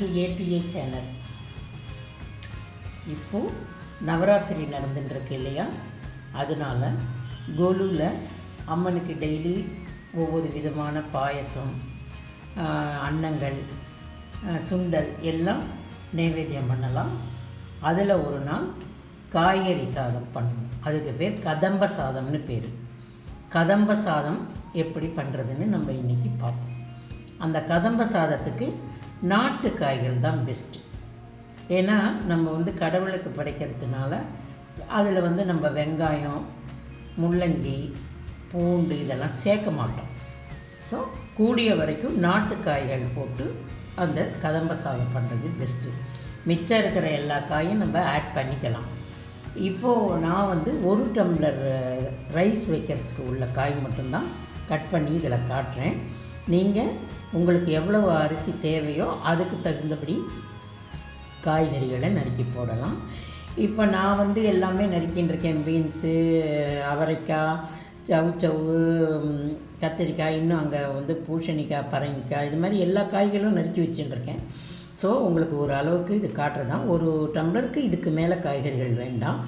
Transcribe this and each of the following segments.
To A channel. இப்போது நவராத்திரி நடந்துட்டுருக்கு இல்லையா? அதனால் கோலுவில் அம்மனுக்கு டெய்லி ஒவ்வொரு விதமான பாயசம் அன்னங்கள் சுண்டல் எல்லாம் நைவேத்தியம் பண்ணலாம். அதில் ஒரு நாள் காய்கறி சாதம் பண்ணணும் அதுக்கு பேர் கதம்ப சாதம்னு பேர். கதம்ப சாதம் எப்படி பண்ணுறதுன்னு நம்ம இன்றைக்கி பார்ப்போம். அந்த கதம்ப சாதத்துக்கு நாட்டு காய்கள் தான் பெஸ்ட்டு ஏன்னா நம்ம வந்து கடவுளுக்கு படைக்கிறதுனால அதில் வந்து நம்ம வெங்காயம் முள்ளங்கி பூண்டு இதெல்லாம் சேர்க்க மாட்டோம். ஸோ கூடிய வரைக்கும் நாட்டு காய்கள் போட்டு அந்த கதம்ப சாதம் பண்ணுறது பெஸ்ட்டு மிச்சம் இருக்கிற எல்லா காயும் நம்ம ஆட் பண்ணிக்கலாம். இப்போது நான் வந்து ஒரு டம்ளர் ரைஸ் வைக்கிறதுக்கு உள்ள காய் மட்டும்தான் கட் பண்ணி இதில் காட்டுறேன். நீங்கள் உங்களுக்கு எவ்வளவு அரிசி தேவையோ அதுக்கு தகுந்தபடி காய்கறிகளை நறுக்கி போடலாம். இப்போ நான் வந்து எல்லாமே நறுக்கின்னு இருக்கேன். பீன்ஸு அவரைக்காய் சவு சவு கத்திரிக்காய் இன்னும் அங்கே வந்து பூசணிக்காய் பரங்கிக்காய் இது மாதிரி எல்லா காய்களும் நறுக்கி வச்சுட்டுருக்கேன் ஸோ உங்களுக்கு ஒரு அளவுக்கு இது காட்டுறது தான் ஒரு டம்ளருக்கு இதுக்கு மேலே காய்கறிகள் வேண்டாம்.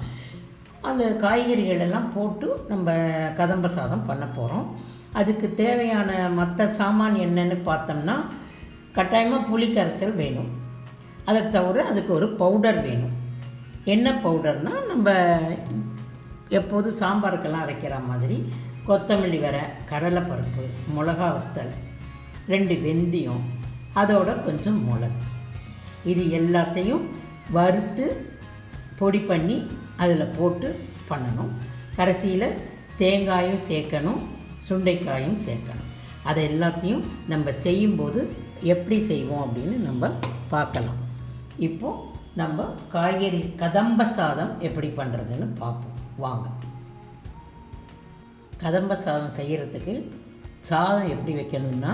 அந்த காய்கறிகள் எல்லாம் போட்டு நம்ம கதம்ப சாதம் பண்ண போகிறோம் அதுக்கு தேவையான மற்ற சாமான் என்னன்னு பார்த்தோம்னா கட்டாயமாக புளிக்கரைசல் வேணும். அதை தவிர அதுக்கு ஒரு பவுடர் வேணும். என்ன பவுடர்னா நம்ம எப்போது சாம்பாருக்கெல்லாம் அரைக்கிற மாதிரி கொத்தமல்லி வர கடலைப்பருப்பு மிளகா வத்தல் ரெண்டு வெந்தயம் அதோட கொஞ்சம் மிளகு. இது எல்லாத்தையும் வறுத்து பொடி பண்ணி அதில் போட்டு பண்ணணும். கடைசியில் தேங்காயும் சேர்க்கணும் சுண்டைக்காயும் சேர்க்கணும். அதை எல்லாத்தையும் நம்ம செய்யும்போது எப்படி செய்வோம் அப்படின்னு நம்ம பார்க்கலாம். இப்போது நம்ம காய்கறி கதம்ப சாதம் எப்படி பண்ணுறதுன்னு பார்ப்போம். வாங்க. கதம்ப சாதம் செய்கிறதுக்கு சாதம் எப்படி வைக்கணும்னா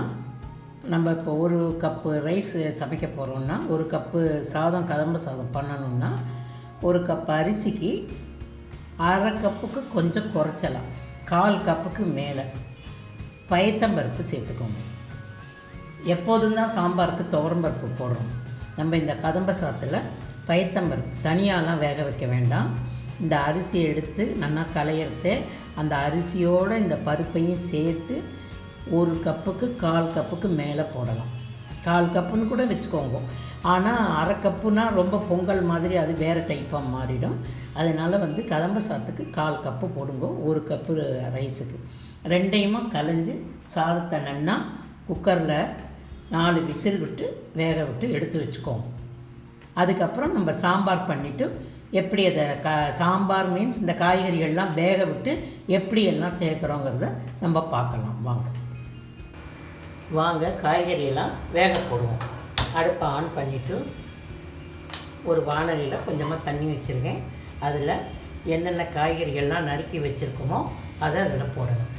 நம்ம இப்போ ஒரு கப்பு ரைஸ் சமைக்க போகிறோம்னா ஒரு கப்பு சாதம் கதம்ப சாதம் பண்ணணும்னா ஒரு கப் அரிசிக்கு அரை கப்புக்கு கொஞ்சம் குறைச்சலாம். கால் கப்புக்கு மேலே. பயத்தம்பருப்பு சேர்த்துக்கோங்க. எப்போதும் தான் சாம்பாருக்கு துவரம்பருப்பு போடுறோம். நம்ம இந்த கதம்ப சாத்தில் பயத்தம்பருப்பு தனியாலாம் வேக வைக்க வேண்டாம். இந்த அரிசியை எடுத்து நல்லா களையிறத அந்த அரிசியோடு இந்த பருப்பையும் சேர்த்து ஒரு கப்புக்கு கால் கப்புக்கு மேலே போடலாம். கால் கப்புன்னு கூட வச்சுக்கோங்க. ஆனால் அரை கப்புனா ரொம்ப பொங்கல் மாதிரி அது வேறு டைப்பாக மாறிடும். அதனால் வந்து கதம்ப சாதத்துக்கு கால் கப்பு போடுங்க. ஒரு கப்பு ரைஸுக்கு ரெண்டையுமா கலைஞ்சு சாதத்தை நன்னா குக்கரில் நாலு விசில் விட்டு வேக விட்டு எடுத்து வச்சுக்கோம் அதுக்கப்புறம் நம்ம சாம்பார் பண்ணிவிட்டு எப்படி அதை க சாம்பார் மீன்ஸ் இந்த காய்கறிகள்லாம் வேக விட்டு எப்படி எல்லாம் சேர்க்குறோங்கிறத நம்ம பார்க்கலாம். வாங்க. வாங்க காய்கறியெல்லாம் வேக போடுவோம். அடுப்பை ஆன் பண்ணிவிட்டு ஒரு வானலியில் கொஞ்சமாக தண்ணி வச்சுருக்கேன். அதில் என்னென்ன காய்கறிகள்லாம் நறுக்கி வச்சுருக்கோமோ அதை அதில் போடணும்.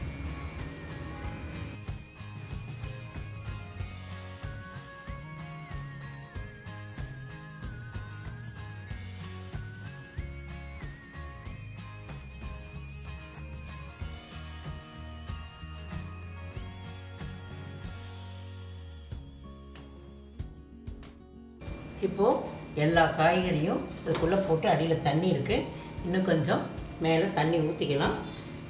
இப்போது எல்லா காய்கறியும் இதுக்குள்ளே போட்டு அடியில் தண்ணி இருக்குது இன்னும் கொஞ்சம் மேலே தண்ணி ஊற்றிக்கலாம்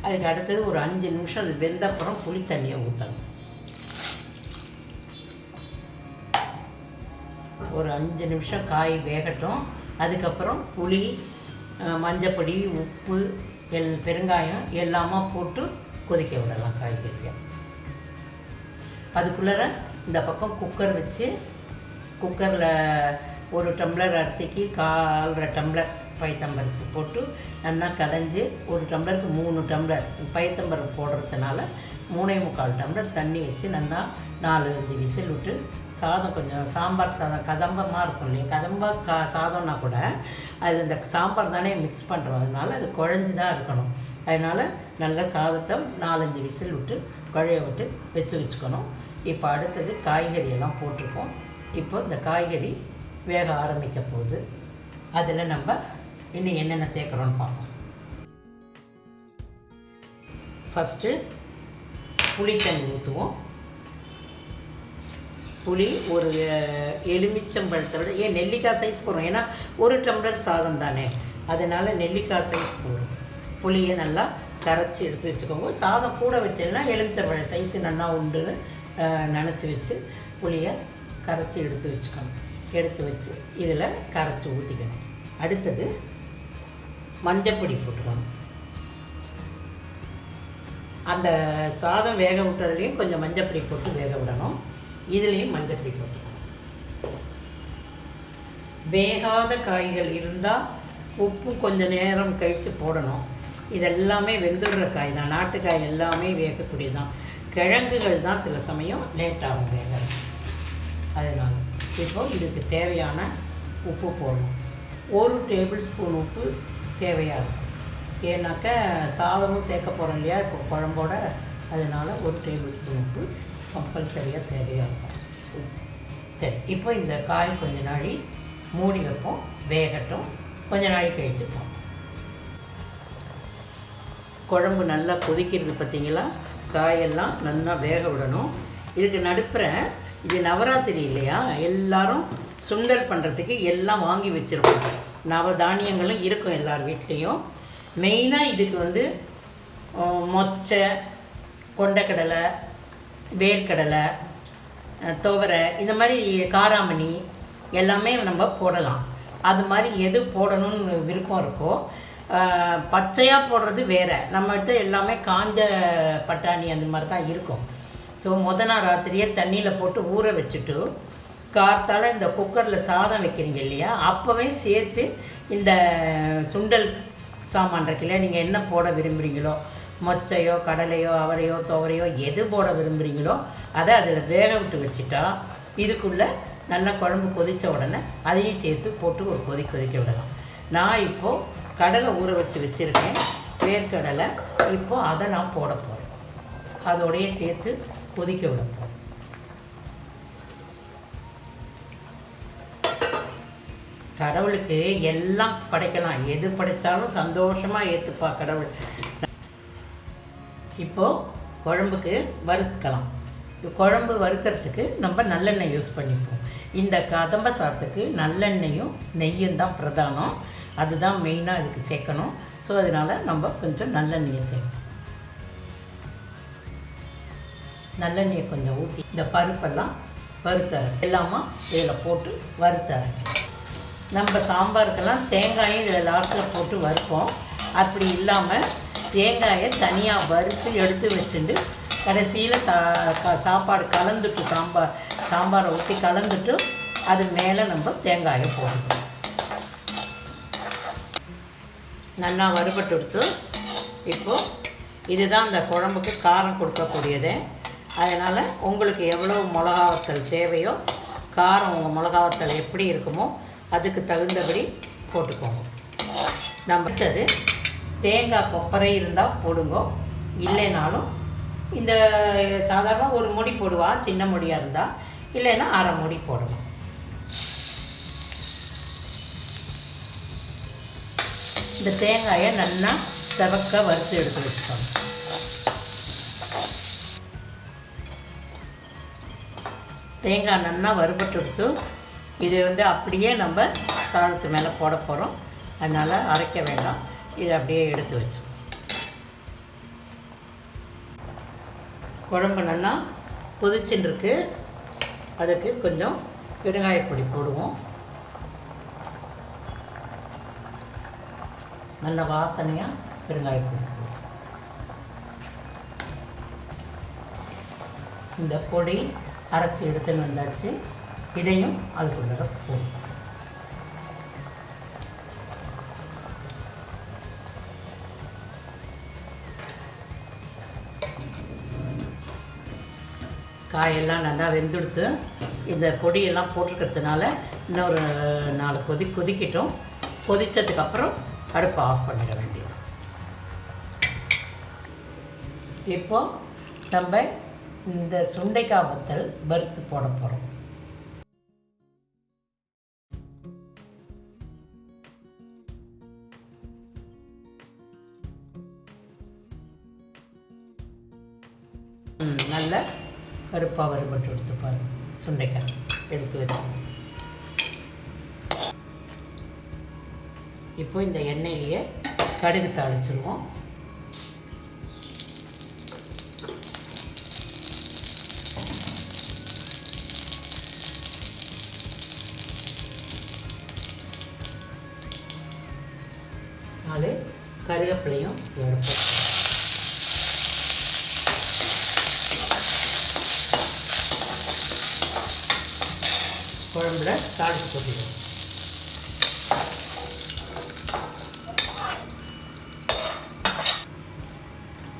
அதுக்கு அடுத்தது ஒரு அஞ்சு நிமிஷம் அது வெந்த அப்புறம் புளி தண்ணியை ஊற்றணும் ஒரு அஞ்சு நிமிஷம் காய் வேகட்டும். அதுக்கப்புறம் புளி மஞ்சப்பொடி உப்பு எல் பெருங்காயம் எல்லாமா போட்டு கொதிக்க விடலாம் காய்கறியை. அதுக்குள்ளார இந்த பக்கம் குக்கர் வச்சு குக்கரில் ஒரு டம்ளர் அரிசிக்கு கால்ரை டம்ளர் பயத்தம்பருப்பு போட்டு நல்லா கடைஞ்சி ஒரு டம்ளருக்கு மூணு டம்ளர் பயத்தம்பருப்பு போடுறதுனால மூணே முக்கால் டம்ளர் தண்ணி வச்சு நல்லா நாலு அஞ்சு விசில் விட்டு சாதம் கொஞ்சம் சாம்பார் சாதம் கதம்பமாக இருக்கும் இல்லையா? கதம்ப கா சாதம்னா கூட அது இந்த சாம்பார் தானே மிக்ஸ் பண்ணுறோம் அதனால அது குழஞ்சி தான் இருக்கணும். அதனால் நல்ல சாதத்தை நாலஞ்சு விசில் விட்டு குழைய விட்டு வச்சு வச்சுக்கணும். இப்போ அடுத்தது காய்கறியெல்லாம் போட்டிருக்கோம். இப்போ இந்த காய்கறி வேக ஆரம்பிக்க போகுது. அதில் நம்ம இன்னும் என்னென்ன சேர்க்குறோன்னு பார்ப்போம். ஃபஸ்ட்டு புளி தண்ணி ஊற்றுவோம். புளி ஒரு எலுமிச்சம்பழத்தை விட ஏன் நெல்லிக்காய் சைஸ் போடுறோம். ஏன்னா ஒரு டம்ளர் சாதம் தானே. அதனால் நெல்லிக்காய் சைஸ் போடுவோம். புளியை நல்லா கரைச்சி எடுத்து வச்சுக்கோங்க. சாதம் கூட வச்சேன்னா எலுமிச்சம்பழம் சைஸ் நல்லா உண்டுன்னு நினச்சி வச்சு புளியை கரைச்சி எடுத்து வச்சுக்கணும். எடுத்து வச்சு இதில் கரைச்சி ஊற்றிக்கணும் அடுத்தது மஞ்சப்பொடி போட்டுக்கணும். அந்த சாதம் வேக விட்டுறதுலையும் கொஞ்சம் மஞ்சப்பொடி போட்டு வேக விடணும். இதுலேயும் மஞ்சப்பொடி போட்டுக்கணும். வேகாத காய்கள் இருந்தால் உப்பு கொஞ்சம் நேரம் கழித்து போடணும். இதெல்லாமே வெந்துடுற காய் தான். நாட்டுக்காய் எல்லாமே வேகக்கூடியது தான் கிழங்குகள் தான் சில சமயம் லேட் ஆகும் வேக அதனால் இப்போ இதுக்கு தேவையான உப்பு போடணும். ஒரு டேபிள் ஸ்பூன் உப்பு தேவையாக இருக்கும். ஏன்னாக்கா சாதமும் சேர்க்க போகிறோம் இல்லையா? இப்போ குழம்போட அதனால் ஒரு டேபிள் ஸ்பூன் உப்பு கம்பல்சரியாக தேவையாக இருக்கும். சரி இப்போ இந்த காய் கொஞ்ச நாளி மூடி வைப்போம் வேகட்டும். கொஞ்ச நாழி கழிச்சு பார்ப்போம் குழம்பு நல்லா கொதிக்கிறது பார்த்திங்களா? காயெல்லாம் நல்லா வேக விடணும். இதுக்கு நடுப்புற இது நவராத்திரி இல்லையா? எல்லாரும் சுண்டல் பண்ணுறதுக்கு எல்லாம் வாங்கி வச்சுருப்போம் நவதானியங்களும் இருக்கும் எல்லார் வீட்லேயும். மெயினாக இதுக்கு வந்து மொச்சை கொண்டக்கடலை வேர்க்கடலை துவரை இந்த மாதிரி காராமணி எல்லாமே நம்ம போடலாம். அது மாதிரி எது போடணும்னு விருப்பம் இருக்கோ பச்சையாக போடுறது வேறு. நம்மகிட்ட எல்லாமே காஞ்ச பட்டாணி அந்த மாதிரி தான் இருக்கும். ஸோ முத நாள் ராத்திரியே தண்ணியில் போட்டு ஊற வச்சுட்டு கார்த்தால் இந்த குக்கரில் சாதம் வைக்கிறீங்க இல்லையா? அப்போவே சேர்த்து இந்த சுண்டல் சாமான் இருக்கு இல்லையா? நீங்கள் என்ன போட விரும்புகிறீங்களோ மொச்சையோ கடலையோ அவரையோ துவரையோ எது போட விரும்புகிறீங்களோ அதை அதில் வேக விட்டு வச்சுட்டா இதுக்குள்ளே நல்லா குழம்பு கொதித்த உடனே அதையும் சேர்த்து போட்டு ஒரு கொதி கொதிக்க விடலாம். நான் இப்போது கடலை ஊற வச்சு வச்சுருக்கேன். வேர்க்கடலை இப்போது அதை நான் போட போகிறேன் அதோடையே சேர்த்து கொதிக்க விட கடவுளுக்கு எல்லாம் படைக்கலாம். எது படைத்தாலும் சந்தோஷமாக ஏற்றுப்பா கடவுள். இப்போது குழம்புக்கு வறுக்கலாம். குழம்பு வறுக்கிறதுக்கு நம்ம நல்லெண்ணெய் யூஸ் பண்ணிப்போம். இந்த கதம்ப சாதத்துக்கு நல்லெண்ணெயும் நெய்யும் தான் பிரதானம். அதுதான் மெயினாக இதுக்கு சேர்க்கணும். ஸோ அதனால் நம்ம கொஞ்சம் நல்லெண்ணெயை சேர்க்கணும் நல்லெண்ணெயை கொஞ்சம் ஊற்றி இந்த பருப்பெல்லாம் வறுத்தரேன் எல்லாமா இதில் போட்டு வறுத்தரேன் நம்ம சாம்பாருக்கெல்லாம் தேங்காயும் இதில் லாஸ்ட்டில் போட்டு வறுப்போம். அப்படி இல்லாமல் தேங்காயை தனியாக வறுத்து எடுத்து வச்சுட்டு கடைசியில் சா சாப்பாடு கலந்துட்டு சாம்பார் சாம்பாரை ஊற்றி கலந்துட்டு அது மேலே நம்ம தேங்காயை போடணும் நல்லா வறுபட்டு எடுத்து இப்போது இதுதான் அந்த குழம்புக்கு காரம் கொடுக்கக்கூடியது. அதனால் உங்களுக்கு எவ்வளோ மிளகாவத்தல் தேவையோ காரம் உங்கள் மிளகாவத்தல் எப்படி இருக்குமோ அதுக்கு தகுந்தபடி போட்டுக்கோங்க. நம்ம அடுத்தது தேங்காய் கொப்பரை இருந்தால் போடுங்க. இல்லைனாலும் இந்த சாதாரண ஒரு முடி போடுவா சின்ன முடியாக இருந்தால் இல்லைன்னா அரை முடி போடுவோம் இந்த தேங்காயை நல்லா செவக்க வறுத்து எடுத்து வச்சுக்கோங்க. தேங்காய் நல்லா வறுபட்டு எடுத்து இது வந்து அப்படியே நம்ம சாதத்து மேலே போட போகிறோம் அதனால் அரைக்க வேண்டாம். இதை அப்படியே எடுத்து வச்சு. குழம்பு நல்லா கொதிச்சுன்னு அதுக்கு கொஞ்சம் பெருங்காயப்பொடி போடுவோம். நல்ல வாசனையாக பெருங்காயப்பொடி போடுவோம். இந்த பொடி அரைச்சி எடுத்துன்னு வந்தாச்சு. இதையும் அதுக்குள்ளே போடும் காயெல்லாம் நல்லா வெந்துடுத்து இந்த பொடியெல்லாம் போட்டிருக்கிறதுனால இன்னொரு நாலு கொதி கொதிக்கட்டும். கொதித்ததுக்கப்புறம் அடுப்பை ஆஃப் பண்ணிட வேண்டியது இப்போ நம்ம இந்த சுண்டைக்காய் வத்தல் வறுத்து போட போகிறோம் நல்ல கருப்பாக வறுபட்டு எடுத்து பாருங்க. சுண்டைக்காய் எடுத்து வச்சுக்கோங்க. இப்போ இந்த எண்ணெயிலேயே கடுகு தாளிச்சிருவோம். கருவேப்பிலையும் வறுப்போம் குழம்புல தாளிச்சு கொட்டிடுவோம்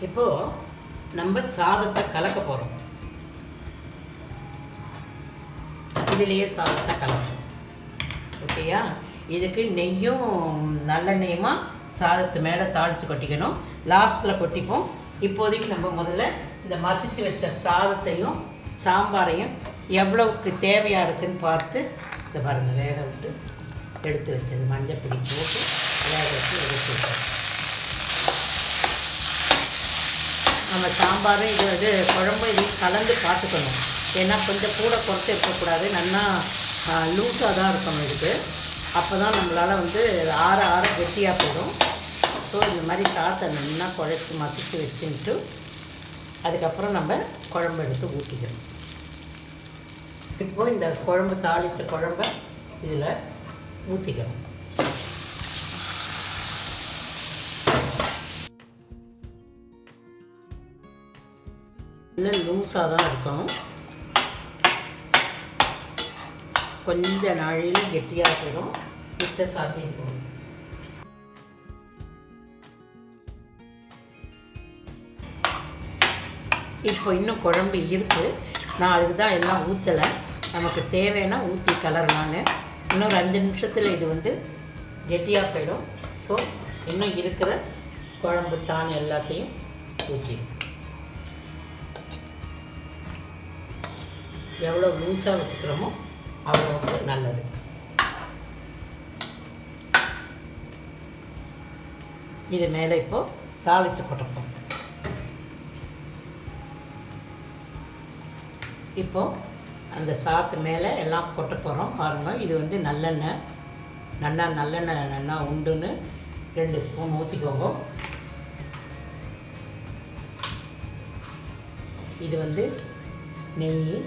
இப்போ நம்ம சாதத்தை கலக்க போகிறோம் இதுலேயே சாதத்தை கலக்கணும் ஓகேயா? இதுக்கு நெய்யும் நல்லெண்ணெயுமா சாதத்து மேலே தாளித்து கொட்டிக்கணும். லாஸ்ட்டில் கொட்டிப்போம். இப்போதைக்கு நம்ம முதல்ல இந்த மசித்து வச்ச சாதத்தையும் சாம்பாரையும் எவ்வளவுக்கு தேவையாக இருக்குதுன்னு பார்த்து இந்த பாருங்க வேக விட்டு எடுத்து வச்சது மஞ்சள் பொடி போட்டு வேக வச்சு எடுத்து வச்சது நம்ம சாம்பாரும் இது இது குழம்பும் இதையும் கலந்து பார்த்துக்கணும். ஏன்னா கொஞ்சம் கூட குறைச்சி இருக்கக்கூடாது. நல்லா லூஸாக தான் இருக்கணும் இதுக்கு. அப்போ தான் நம்மளால் வந்து ஆற ஆற கெட்டியாக போயிடும். ஸோ இந்த மாதிரி சாத்தை நல்லா குழைச்சி மசிச்சு வச்சுட்டு அதுக்கப்புறம் நம்ம குழம்பு எடுத்து ஊற்றிக்கணும் இப்போது இந்த குழம்பு தாளித்த குழம்ப இதில் ஊற்றிக்கணும் இன்னும் லூஸாக தான் இருக்கணும். கொஞ்ச நாளில் கெட்டியாக போயிடும் மிச்ச சாத்தியம் போகும். இப்போ இன்னும் குழம்பு இருக்குது நான் அதுக்கு தான் எல்லாம் ஊற்றலை நமக்கு தேவைன்னா ஊற்றி கலரலான்னு இன்னொரு அஞ்சு நிமிஷத்தில் இது வந்து கெட்டியாக போயிடும். ஸோ இன்னும் இருக்கிற குழம்பு தான் எல்லாத்தையும் ஊற்றி எவ்வளோ லூஸாக வச்சுக்கிறோமோ அவ்வளோ நல்லது. இது மேலே இப்போது தாளித்து கொட்டப்போம் இப்போது அந்த சாத்து மேலே எல்லாம் கொட்ட போகிறோம் பாருங்கள் இது வந்து நல்லெண்ணெய். நல்லா நல்லெண்ணெய் நல்லா உண்டுன்னு ரெண்டு ஸ்பூன் ஊற்றிக்கோங்க இது வந்து நெய்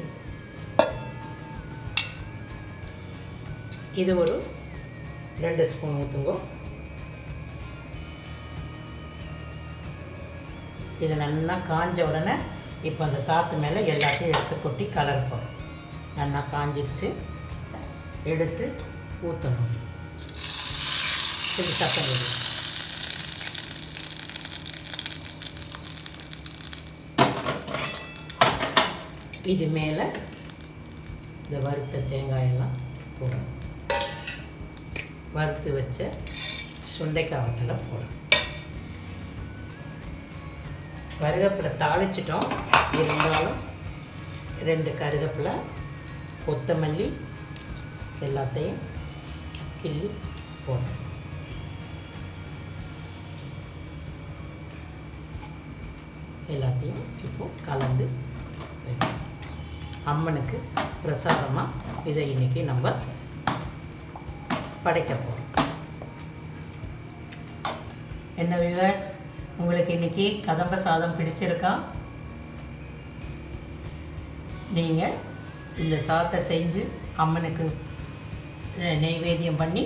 இது ஒரு ரெண்டு ஸ்பூன் ஊற்றுங்கோ இது நல்லா காஞ்ச உடனே இப்போ அந்த சாத்து மேலே எல்லாத்தையும் எடுத்து கொட்டி கலர்ப்போம் நல்லா காஞ்சிடுச்சு எடுத்து ஊற்றணும் இது சத்தம் இது மேலே இந்த வறுத்த தேங்காயெல்லாம் போடணும். வறுத்து வச்ச சுண்டைக்காய் வத்தலை போடும் கருவேப்பிலை தாளிச்சிட்டோம். இருந்தாலும் ரெண்டு கருவேப்பிலை கொத்தமல்லி எல்லாத்தையும் கிள்ளி போடணும். எல்லாத்தையும் இப்போ கலந்து அம்மனுக்கு பிரசாதமாக இதை இன்னைக்கு நம்ம படைக்க போகிறோம் என்ன விவாஸ் உங்களுக்கு இன்னைக்கு கதம்ப சாதம் பிடிச்சிருக்கா? நீங்கள் இந்த சாதத்தை செஞ்சு அம்மனுக்கு நெய்வேத்தியம் பண்ணி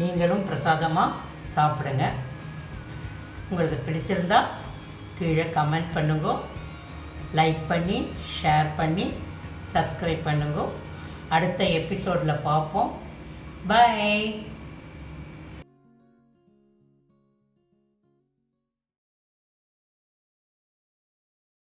நீங்களும் பிரசாதமாக சாப்பிடுங்க. உங்களுக்கு பிடிச்சிருந்தா கீழே கமெண்ட் பண்ணுங்க. லைக் பண்ணி ஷேர் பண்ணி சப்ஸ்கிரைப் பண்ணுங்க. அடுத்த எபிசோடில் பார்ப்போம். Bye.